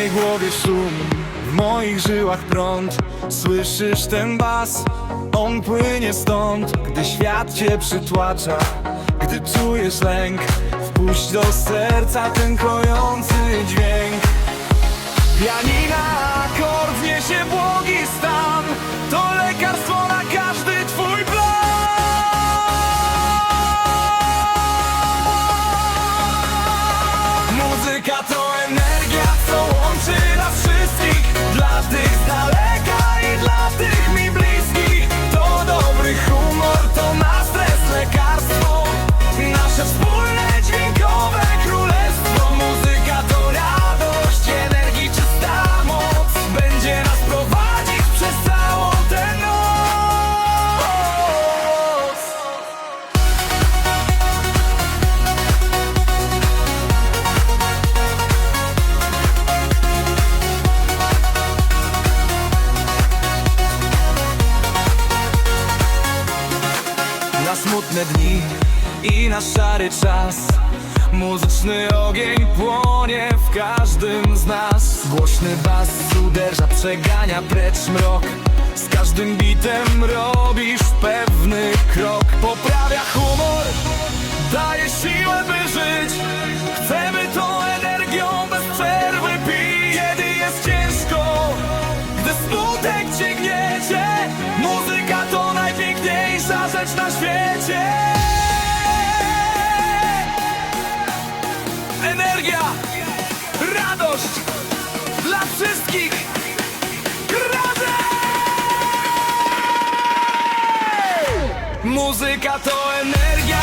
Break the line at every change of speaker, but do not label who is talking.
mojej głowie szum, w moich żyłach prąd. Słyszysz ten bas? On płynie stąd Gdy świat cię przytłacza. Gdy czujesz lęk Wpuść do serca ten kojący dźwięk. Pianina, akord niesie błogi stan. To lekarstwo na każdy twój plan. Muzyka to smutne dni i na szary czas. Muzyczny ogień płonie w każdym z nas. Głośny bas uderza, przegania precz mrok. Z każdym bitem robisz pewny krok. Poprawia na świecie Energia, radość dla wszystkich razem! Muzyka to energia